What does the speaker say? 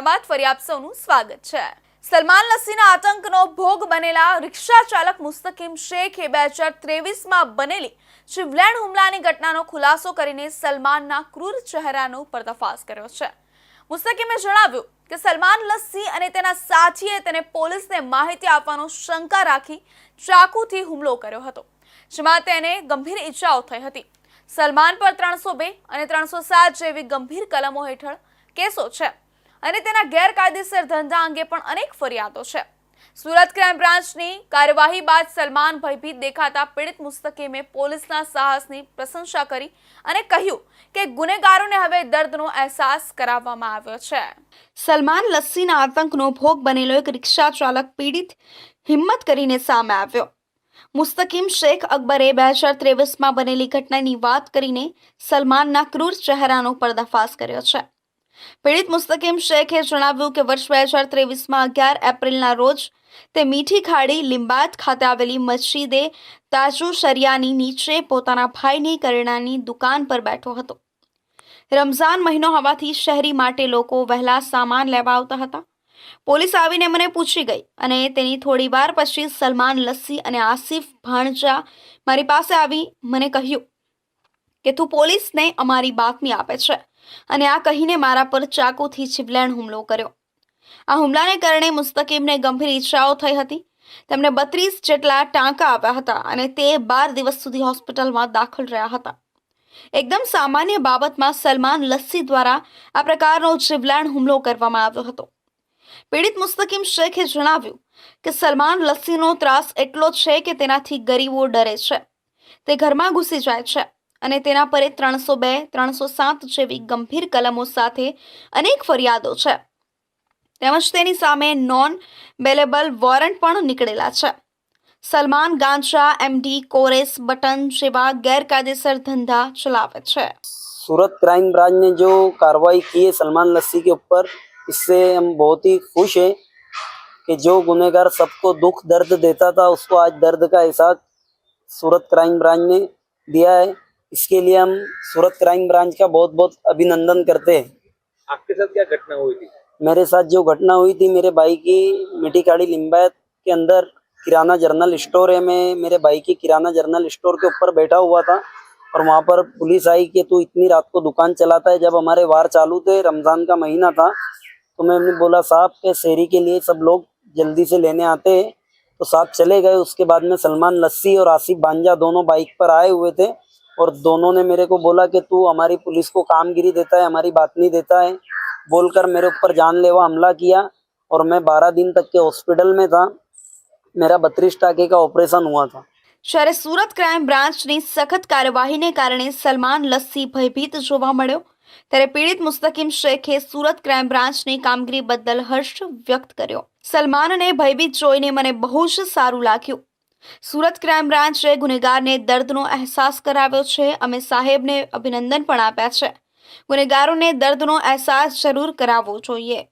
બાદ ફરી આપ સૌનું સ્વાગત છે. સલમાન લસ્સીના આતંકનો ભોગ બનેલા રિક્ષા ચાલક મુસ્તકીમ શેખે બે હજાર ત્રેવીસમાં બનેલી જીવલેણ હુમલાની ઘટનાનો ખુલાસો કરીને સલમાનના ક્રૂર ચહેરાનો પર્દાફાશ કર્યો છે. મુસ્તકીમે જણાવ્યું કે સલમાન લસ્સી અને તેના સાથીએ તેને પોલીસને માહિતી આપવાનો શંકા રાખી ચાકુથી હુમલો કર્યો હતો, જેમાં તેને ગંભીર ઈજાઓ થઈ હતી. સલમાન પર ત્રણસો બે અને ત્રણસો સાત જેવી ગંભીર કલમો હેઠળ કેસો છે. અને તેના ગેરકાયદેસર ધંધા અંગે પણ અનેક ફરિયાદો છે. સુરત ક્રાઇમ બ્રાન્ચની કાર્યવાહી બાદ સલમાન ભયભીત દેખાતા પીડિત મુસ્તકીમે પોલીસના સાહસની પ્રશંસા કરી અને કહ્યું કે ગુનેગારોને હવે દર્દનો અહેસાસ કરાવવામાં આવ્યો છે. સલમાન લસ્સીના આતંકનો ભોગ બનેલો એક રિક્ષા ચાલક પીડિત હિંમત કરીને સામે આવ્યો. મુસ્તકીમ શેખ અકબરે બે હજાર ત્રેવીસમાં બનેલી ઘટનાની વાત કરીને સલમાનના ક્રૂર ચહેરાનો પર્દાફાશ કર્યો છે. પીડિત મુસ્તકીમ શેખે જણાવ્યું કે વર્ષ બે હજાર ત્રેવીસમાં અગિયાર એપ્રિલના રોજ તે મીઠી ખાડી લિંબાત ખાતે આવેલી મસ્જિદે તાજુ શરિયાની નીચે પોતાના ભાઈની કરિયાણાની દુકાન પર બેઠો હતો. રમઝાન મહિનો હોવાથી શહેરી માટે લોકો વહેલા સામાન લેવા આવતા હતા. પોલીસ આવીને મને પૂછી ગઈ અને તેની થોડી વાર પછી સલમાન, લસ્સી અને આસિફ ભાણજા મારી પાસે આવી. મને કહ્યું કે તું પોલીસને અમારી બાતમી આપે છે. અને આ કહીને મારા પર ચાકુથી જીવલેણ હુમલો કર્યો. આ હુમલાને કારણે મુસ્તકીમને ગંભીર ઈજાઓ થઈ હતી. તેમને બત્રીસ જેટલા ટાંકા આવ્યા હતા અને તે બાર દિવસ સુધી હોસ્પિટલમાં દાખલ રહ્યા હતા. એકદમ સામાન્ય બાબતમાં સલમાન લસ્સી દ્વારા આ પ્રકારનો જીવલેણ હુમલો કરવામાં આવ્યો હતો. પીડિત મુસ્તકીમ શેખે જણાવ્યું કે સલમાન લસ્સીનો ત્રાસ એટલો છે કે તેનાથી ગરીબો ડરે છે. તે ઘરમાં ઘૂસી જાય છે. અને તેના પર ત્રણસો બે ત્રણસો સાત જેવી ગંભીર કલમો સાથે અનેક ફરિયાદો છે તેમજ તેની સામે નોન બેલેબલ વોરંટ પણ નીકળેલા છે સલમાન ગાંજા એમડી કોરેસ બટન જેવા ગેરકાયદેસર ધંધા ચલાવે છે सूरत क्राइम ब्रांच ने जो कार्रवाई की है सलमान लस्सी के ऊपर इससे हम बहुत ही खुश हैं कि जो गुनहगार सबको दुख दर्द देता था उसको आज दर्द का एहसास सूरत क्राइम ब्रांच ने दिया है इसके लिए हम सूरत क्राइम ब्रांच का बहुत बहुत अभिनंदन करते हैं। आपके साथ क्या घटना हुई थी? मेरे साथ जो घटना हुई थी मेरे भाई की मिट्टी काड़ी लिम्बायत के अंदर किराना जर्नल स्टोर है। मैं मेरे भाई की किराना जर्नल स्टोर के ऊपर बैठा हुआ था और वहाँ पर पुलिस आई कि तू इतनी रात को दुकान चलाता है। जब हमारे वार चालू थे रमज़ान का महीना था तो मैंने बोला साहब के शेरी के लिए सब लोग जल्दी से लेने आते हैं। तो साहब चले गए। उसके बाद में सलमान लस्सी और आसिफ बांजा दोनों बाइक पर आए हुए थे। और दोनों ने मेरे को बोला कि तू हमारी पुलिस को कामगिरी देता है हमारी बात नहीं देता है बोलकर मेरे ऊपर जानलेवा हमला किया और मैं बारह दिन तक के हॉस्पिटल में था मेरा बत्रीस टाके का ऑपरेशन हुआ था જ્યારે સુરત ક્રાઇમ બ્રાન્ચની સખત કાર્યવાહીને કારણે સલમાન લસ્સી ભયભીત જોવા મળ્યો ત્યારે પીડિત મુસ્તકીમ શેખે સુરત ક્રાઇમ બ્રાન્ચની કામગીરી બદલ હર્ષ વ્યક્ત કર્યો સલમાનને ભયભીત જોઈને મને બહુ જ સારું લાગ્યું સુરત ક્રાઇમ બ્રાન્ચે ગુનેગારને દર્દનો અહેસાસ કરાવ્યો છે. અમે સાહેબને અભિનંદન પણ આપ્યા છે. ગુનેગારોને દર્દનો અહેસાસ જરૂર કરાવવો જોઈએ.